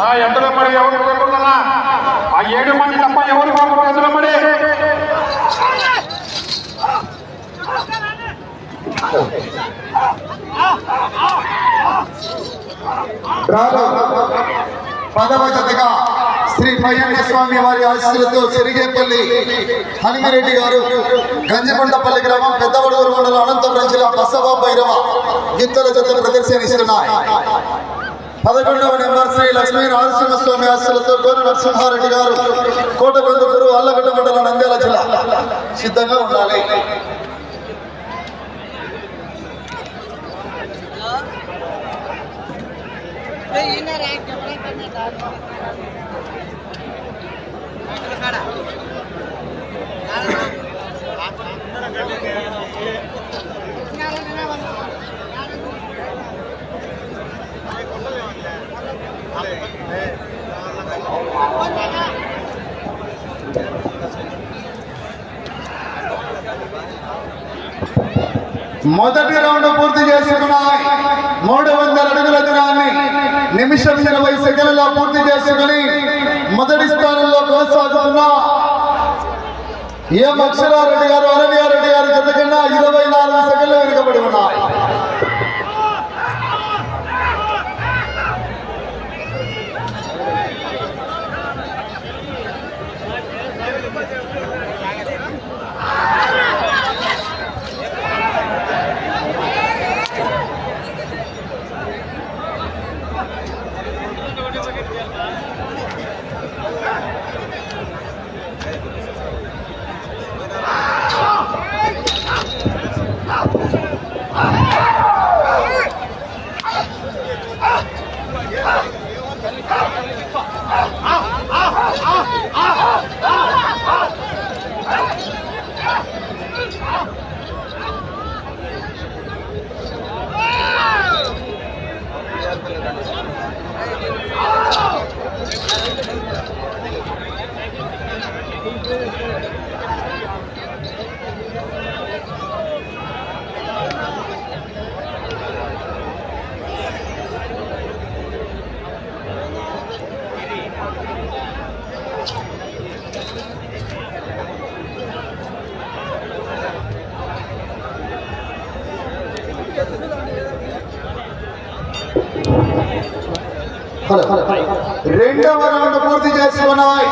ఆ ఎద్దుల మరి ఎవరు కోరుకుంటున్నా ఆ ఏడు మంది తప్ప ఎవరు కోరుకుంటున్నారు ఎద్దుల మరి రాను పదవ జతగా శ్రీ పయ్యన్న స్వామి వారి ఆశీస్సులతో చెరిగేపల్లి హనుమరెడ్డి గారు గంజికొండపల్లి గ్రామం పెద్దవడూరు మండలం అనంతపురం జిల్లా బసవ భైరవ గిత్తల జత ప్రదర్శనిస్తున్నాయి. పదకొండవ నెంబర్ శ్రీ లక్ష్మీ నరసింహస్వామి ఆశీస్సులతో గోర నరసింహారెడ్డి గారు కోటకొందుకూరు అల్లగడ్డ మండలం నంద్యాల జిల్లా సిద్ధంగా ఉండాలి. మొదటి రౌండ్ పూర్తి చేసుకున్నాయి మూడు వందల అడుగుల దూరాన్ని నిమిషం ఇరవై సెకండ్లలో పూర్తి చేసుకుని మొదటి స్థానంలో కొనసాగుతున్న ఎం అక్షరారెడ్డి గారు అరవియారెడ్డి గారు జత కన్నా ఇరవై నాలుగు సెకండ్లు వెనుకబడి ఉన్నాయి はい。రెండవ రౌండ్ పూర్తి చేసుకున్నాయి.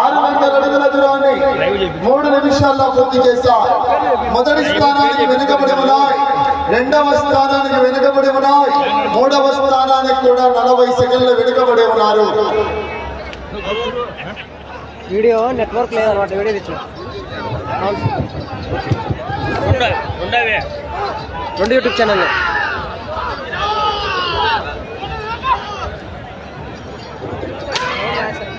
ఆరు వందల అడుగుల దూరాన్ని మూడు నిమిషాల్లో పూర్తి చేశాయి మొదటి స్థానానికి వెనుకబడి ఉన్నాయి. రెండవ స్థానానికి వెనుకబడి ఉన్నాయి. మూడవ స్థానానికి కూడా నలభై సెకండ్లు వెనుకబడి ఉన్నారు. వీడియో నెట్వర్క్ లేదన్నమాట వీడియో తెచ్చిన రెండు యూట్యూబ్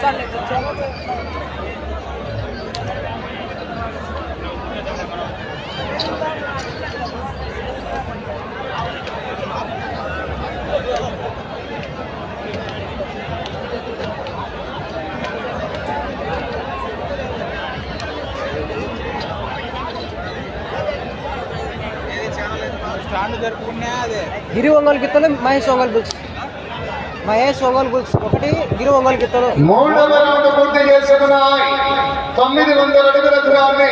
चाललंय గిరి ఒంగోలు గిత్తలు మహేష్ ఒంగోలు బుక్స్ మహేష్ ఒంగోలు బుక్స్ ఒకటి గిరి ఒంగోలు గిత్తలు. మూడవ రౌండ్ పూర్తి చేసుకున్నాయి. తొమ్మిది వందల అడుగుల దూరాన్ని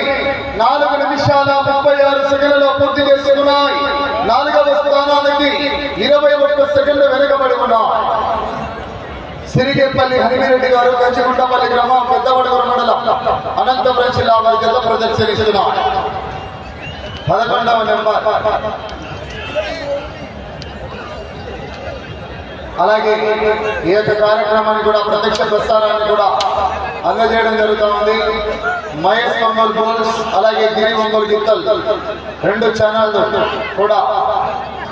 నాలుగు నిమిషాల ముప్పై ఆరు సెకండ్లలో పూర్తి చేసుకున్నాయి. నాలుగవ స్థానానికి ఇరవై ఒక్క సెకండ్లు వెనుకబడి ఉన్నాయి సిరిగేపల్లి హరిమిరెడ్డి గారు కంచిగుంటపల్లి గ్రామం పెద్దవడవర మండలం అనంతపురం జిల్లా వారి జిల్లా ప్రదర్శనిస్తున్నాం పదకొండవ నెంబర్. అలాగే ఈ యొక్క కార్యక్రమాన్ని కూడా ప్రత్యక్ష ప్రసారాన్ని కూడా అందజేయడం జరుగుతూ ఉంది. మహేష్ మంగోల్ గోల్స్ అలాగే గిరి మంగోల్ గిత్తల్ రెండు ఛానల్ కూడా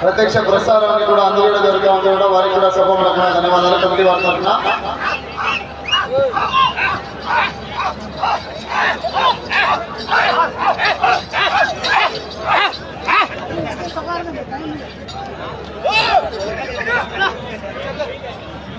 ప్రత్యక్ష ప్రసారాన్ని కూడా అందజేయడం జరుగుతూ ఉంది. కూడా వారికి కూడా సభములకమైన ధన్యవాదాలు. కమిటీ వారి తరఫున.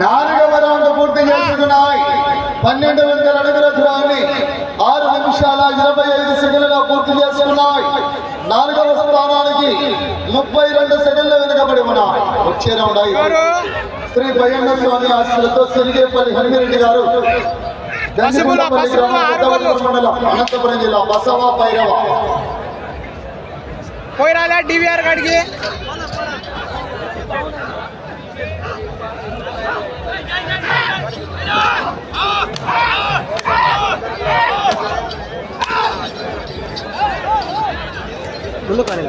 నాలుగవ రౌండ్ పూర్తి చేస్తున్నాయి పన్నెండు వందల అడుగుల దూరాన్ని నిమిషాల ఇరవై ఐదు సెకండ్ల పూర్తి చేసుకున్నాయి. నాలుగవ స్థానానికి ముప్పై రెండు సెకండ్ల వెనుకబడి ఉన్నాయి. వచ్చే రౌండ్ శ్రీ భయన్న స్వామి ఆశలతో సిరిగేపల్లి హనుమిరెడ్డి గారు. అనంతపురం జిల్లా బసవ పైరవ. డివిఆర్ కాడికి ముందు కానీ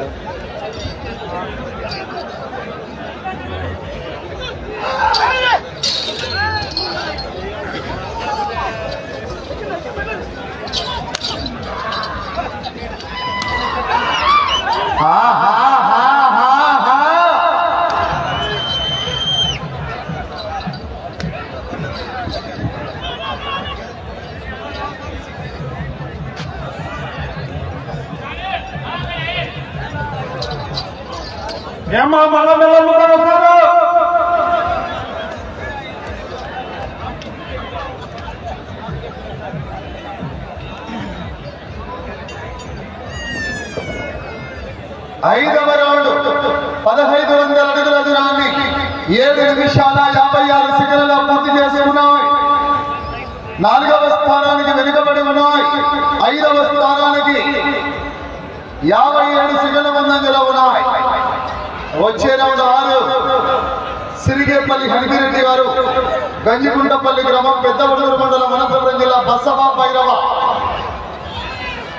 ఏమ్మా మళ్ళా మళ్ళా వస్తారు ఐదవ రౌండ్ పదహైదు వందల అడుగుల దూరాన్ని ఏడు నిమిషాల యాభై ఆరు సెకండ్ల పూర్తి చేసుకున్నాయి. నాలుగవ స్థానానికి వెనుకబడి ఉన్నాయి. ఐదవ స్థానానికి యాభై ఏడు సెకండ్ల ముందంజలో ఉన్నాయి. వచ్చే రౌండ్ ఆరు. సిరిగేపల్లి హనిపిరెడ్డి గారు గంజిగుంటపల్లి గ్రామం పెద్దవడూరు మండలం అనంతపురం జిల్లా బసవ భైరవ.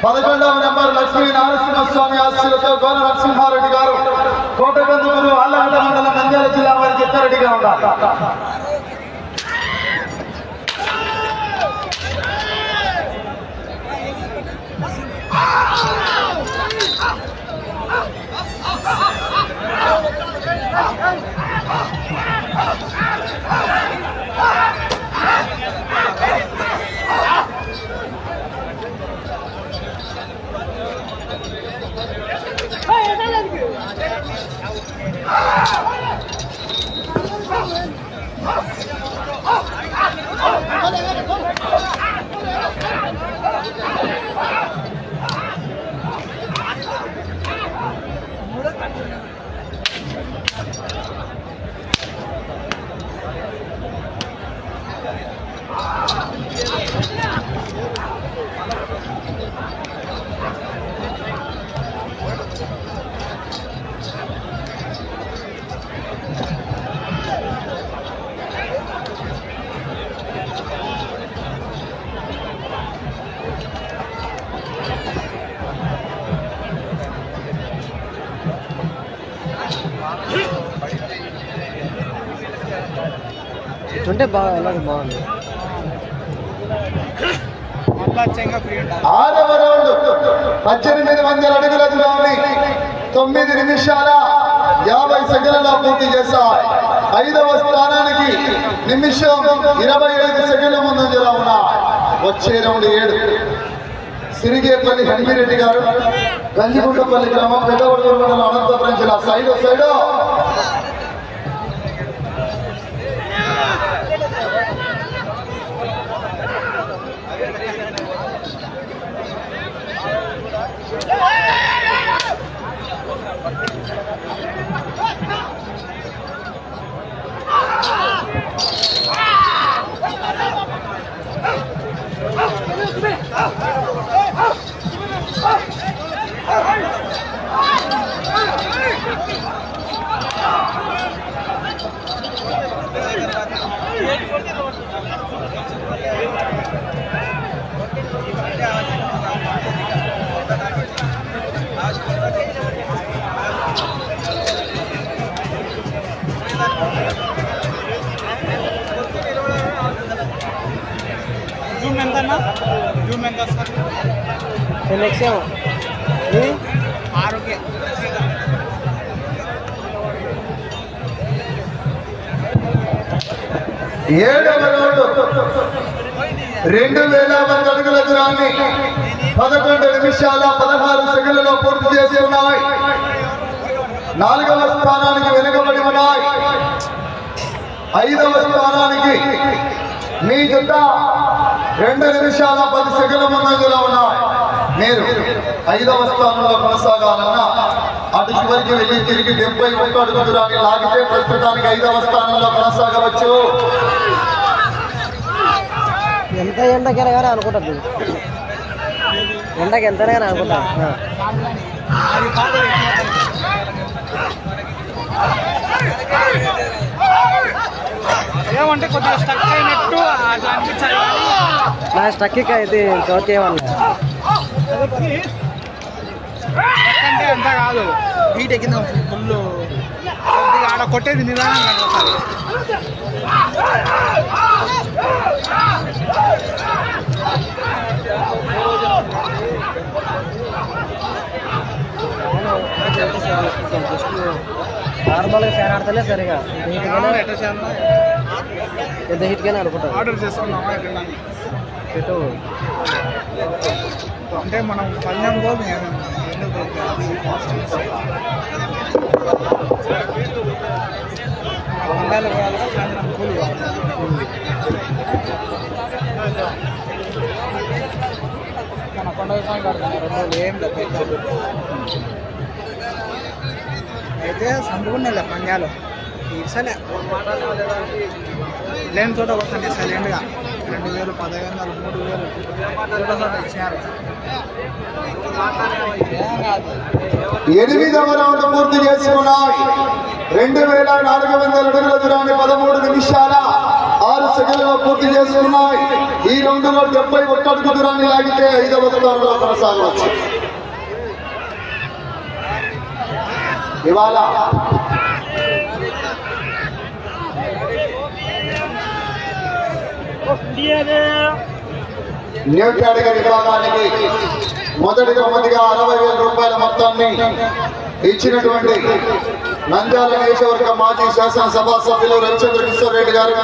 పదకొండవ నెంబర్ లక్ష్మీ నరసింహస్వామి ఆశీలతో గోన నరసింహారెడ్డి గారు కోటగందుకూరు ఆళ్ళగడ్డ మండలం నంద్యాల జిల్లా వారి చిత్తారెడ్డిగా ఉన్నారు ఉంటే బాగా అలాగే బాగుంది. ఆరవ రౌండ్ పద్దెనిమిది వందల అడుగుల దూరాన్ని తొమ్మిది నిమిషాల యాభై సెకండ్లలో పూర్తి చేశాయి. ఐదవ స్థానానికి నిమిషం ఇరవై ఐదు సెకండ్ల ముందంజలో ఉన్నాయి వచ్చే రౌండ్ ఏడు. సిరిగేపల్లి హనిమిరెడ్డి గారు గంజిగుంటపల్లి గ్రామం పెద్దవడూరు మండలం అనంతపురం జిల్లా. Side side. 哎 అన్న? ఎంత వస్తుంది ఏమో ఇది ఆరోగ్య. ఏడవ రౌండ్. రెండు వేల మంది అడుగుల దూరాన్ని పదకొండు నిమిషాల పదహారు సెకండ్లలో పూర్తి చేసి ఉన్నాయి. నాలుగవ స్థానానికి వెనుకబడి ఉన్నాయి. ఐదవ స్థానానికి మీ జత రెండు నిమిషాల పది సెకండ్ల ముందంజలో ఉన్నాయి. మీరు ఐదవ స్థానంలో కొనసాగాలన్నా అటు చివరికి వెళ్ళి తిరిగి డెబ్బై ఒక్క అడుగు దూరాన్ని లాగితే ప్రస్తుతానికి ఐదవ స్థానంలో కొనసాగవచ్చు. ఎంత ఎండకైనా కానీ అనుకుంటుంది ఎండకి ఎంతైనా కానీ పాత ఏమంటే కొద్దిగా స్టక్ అయినట్టు అట్లా అనిపించాలి. నా స్టక్ అయితే చేయమన్నా అంటే అంత కాదు. హీట్ ఎక్కింది ఫుల్. ఆడ కొట్టేది జస్ట్ నార్మల్గా ఫ్యాన్ ఆడతలే సరిగా. ఎంత ఎంత హీట్గానే అనుకుంటాను ఆర్డర్ చేసుకున్నామా ఎట్లా అంటే మనం పల్లెం పోదు పండాలు పోవాలి సాయంత్రం కూలి మన కొండ రెండు రోజులు ఏం లేదు అయితే సంపుకున్నాయి పంజాలు. ఇసలే లేని చోట వస్తాను సైలెంట్గా రెండు వేలు పదహైదు వందలు మూడు వేలు. చోట ఇచ్చినారు. ఎనిమిదవ రౌండ్ పూర్తి చేసుకున్నాయి రెండు వేల నాలుగు వందల అడుగుల దూరాన్ని పదమూడు నిమిషాల ఆరు సెకండ్లలో పూర్తి చేసుకున్నాయి ఈ రౌండ్లో డెబ్బై ఒక్క అడుగు దూరాన్ని లాగితే ఐదవ స్థానంలో కొనసాగవచ్చు. ఇవాళ న్యూ విభాగానికి మొదటి బహుమతిగా అరవై వేల రూపాయల మొత్తాన్ని ఇచ్చినటువంటి నంద్యాల నియోజకవర్గ మాజీ శాసనసభ సభ్యులు రవిచంద్ర కిషోర్ రెడ్డి గారు.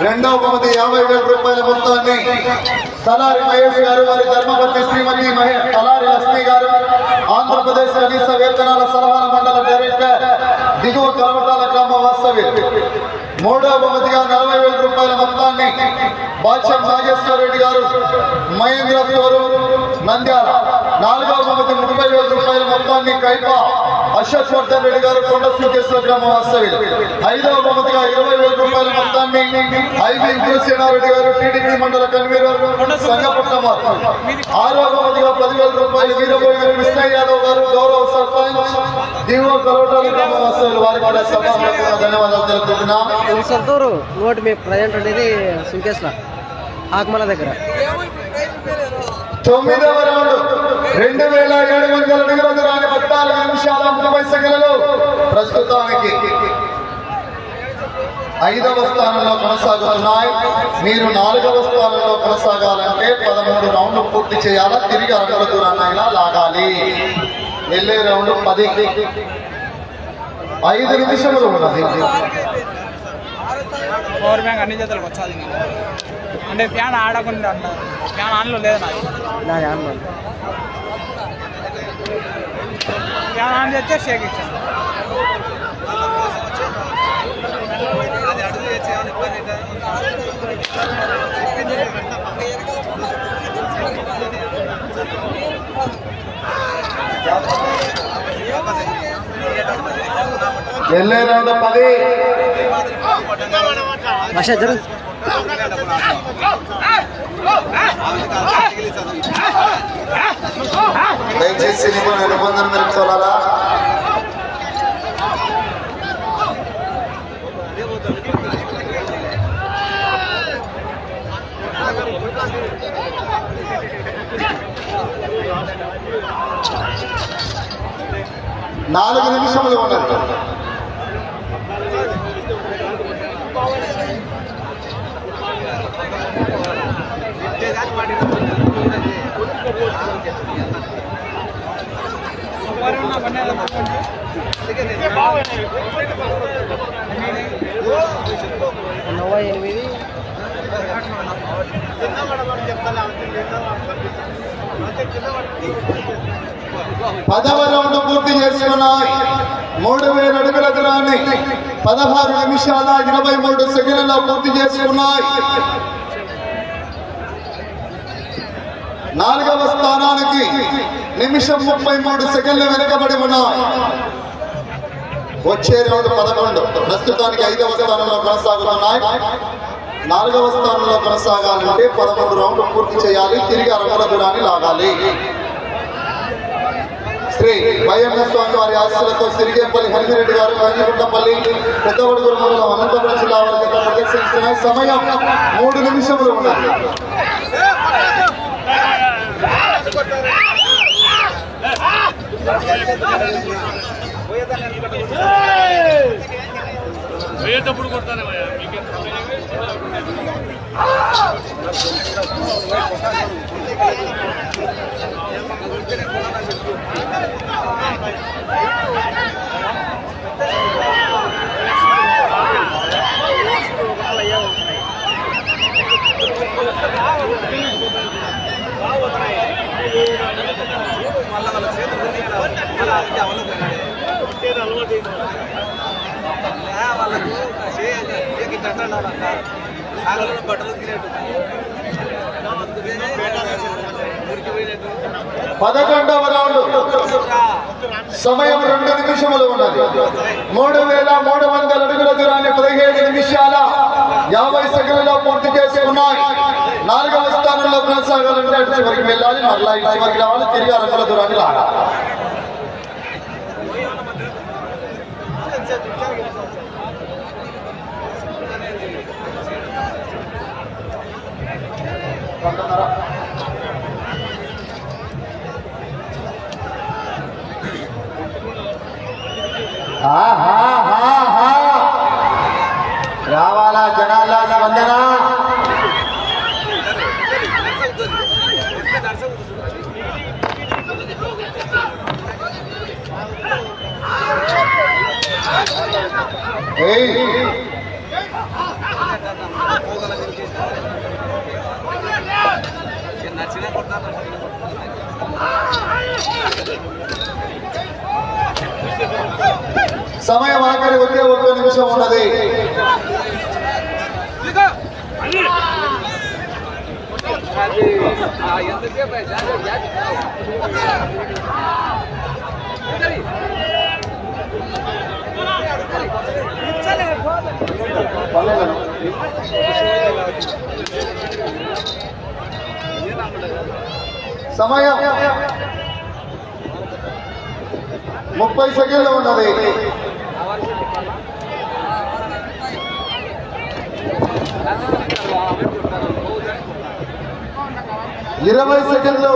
రెండవ బహుమతి యాభై వేల రూపాయల మొత్తాన్ని తలారి మహేష్ గారు వారి ధర్మపతి శ్రీమతి తలారి లక్ష్మి గారు ఆంధ్రప్రదేశ్ కనీస వేతనాల సలహాల మండల డైరెక్టర్ దిగువ కలవటాల గ్రామ వాస్తవ్యం మూడవ బహుమతిగా నలభై వేల రూపాయల మొత్తాన్ని బాద్షా నాగేశ్వర రెడ్డి గారు మహేంద్ర స్వరూప్ నంద్యాల. నాలుగవ బహుమతి ముప్పై వేల రూపాయల మొత్తాన్ని కైపా అశోక్ వర్ధన్ రెడ్డి గారు కొండ శ్రీకృష్ణ గ్రామ వాస్తవ్యులు. ఐదవ బహుమతిగా ఇరవై వేల రూపాయల మొత్తాన్ని ఐబీ ఇంద్రసేనారెడ్డి గారు టీడీపీ మండల కన్వీనర్ సంగపట్నం వారు. ఆరవ బహుమతిగా పదివేల రూపాయలు వీరబోయిన కృష్ణ యాదవ్ గారు గౌరవ సర్పంచ్ దిగువ కలవటాల గ్రామ వాస్తవ్యులు. వారికి కూడా సభాముఖంగా ధన్యవాదాలు తెలుపుతున్నాం సొంతూరు నోటి మీ ప్రజెంట్ ఉండేది సుంకేస్లో ఆకుమల దగ్గర. తొమ్మిదవ రౌండ్. రెండు వేల ఏడు వందల అడుగుల రాని పద్నాలుగు నిమిషాల ముప్పై సెకండ్లు ప్రస్తుతానికి ఐదవ స్థానంలో కొనసాగుతున్నాయి. మీరు నాలుగవ స్థానంలో కొనసాగాలంటే పదమూడు రౌండ్లు పూర్తి చేయాలా? తిరిగి అరగల దూరాన్నైనా లాగాలి. వెళ్ళే రౌండ్ పది. ఐదు నిమిషములు ఉన్నది. పవర్ బ్యాంక్ అన్ని జతలకు వచ్చాది. అంటే ఫ్యాన్ ఆడకుండా అన్నారు ఫ్యాన్ ఆన్లో లేదు నాకు. ఫ్యాన్ ఆన్ చేస్తే షేక్ ఇచ్చాను రౌండ్ పది. దయచేసి నిబంధన నిబంధన మేరకు చూడాలా నాలుగు నిమిషములు ఉన్నది నలభై ఎనిమిది పదవ రౌండ్ పూర్తి చేసుకున్నాయి. మూడు వేల అడుగుల దూరాన్ని పదహారు నిమిషాల ఇరవై మూడు సెకండ్లలో పూర్తి చేసుకున్నాయి. నాలుగవ స్థానానికి నిమిషం ముప్పై మూడు సెకండ్లు వెనుకబడి ఉన్నాయి వచ్చే రౌండ్ పదకొండు. ప్రస్తుతానికి ఐదవ స్థానంలో కొనసాగుతున్నాయి. నాలుగవ స్థానంలో కొనసాగాలంటే పదకొండు రౌండ్లు పూర్తి చేయాలి. తిరిగి అరవల దూరాన్ని లాగాలి. శ్రీ వైఎంఎస్ స్వామి వారి ఆశలతో సిరిగేపల్లి హరిమిరెడ్డి గారు గంజిగుంటపల్లి పెద్దవడుగురు మండలం అనంతపురం జిల్లా వారి ప్రదర్శించిన సమయం మూడు నిమిషములు ఉన్నాయి పోయేటప్పుడు కొడతానే మీకే Thank you. పదకొండవ రౌండ్. సమయం రెండు నిమిషములు ఉన్నది. మూడు వేల మూడు వందల అడుగుల దూరాన్ని పదిహేడు నిమిషాల యాభై సెకండ్లలో పూర్తి చేసుకున్నాయి. నాలుగవ స్థానంలో కొనసాగాలంటే అటు చివరికి వెళ్ళాలి మరలా ఇటు చివరికి రావాలి తిరిగి అరకుల దూరాన్ని రావాలి ఆహాహాహా. సమయం ఆఖరి ఒకే ఒక్క నిమిషం ఉన్నది సమయం. ముప్పై సెకండ్లు ఉన్నది. ఇరవై సెకండ్లు.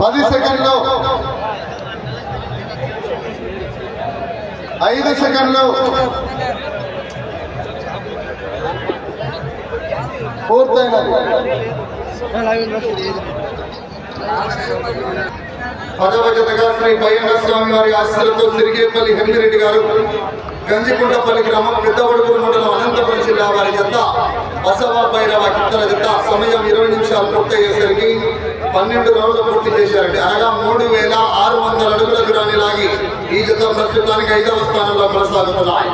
పది సెకండ్లు. ఐదు సెకండ్లు. పూర్తయినది. పదవ జతగా శ్రీ పయ్యన్న స్వామి వారి ఆశలతో సిరిగేపల్లి హెమ్మిరెడ్డి గారు గంజికుంటపల్లి గ్రామం పెద్దవడుగురు మండలం అనంతపురం జిల్లా వారి జత బసవ భైరవ కిత్తల జత సమయం ఇరవై నిమిషాలు పూర్తయ్యేసరికి పన్నెండు రోజులు పూర్తి చేశారండి. అనగా మూడు వేల ఆరు వందల అడుగుల దూరాన్ని లాగి ఈ జత ప్రస్తుతానికి ఐదవ స్థానంలో కొనసాగుతున్నాయి.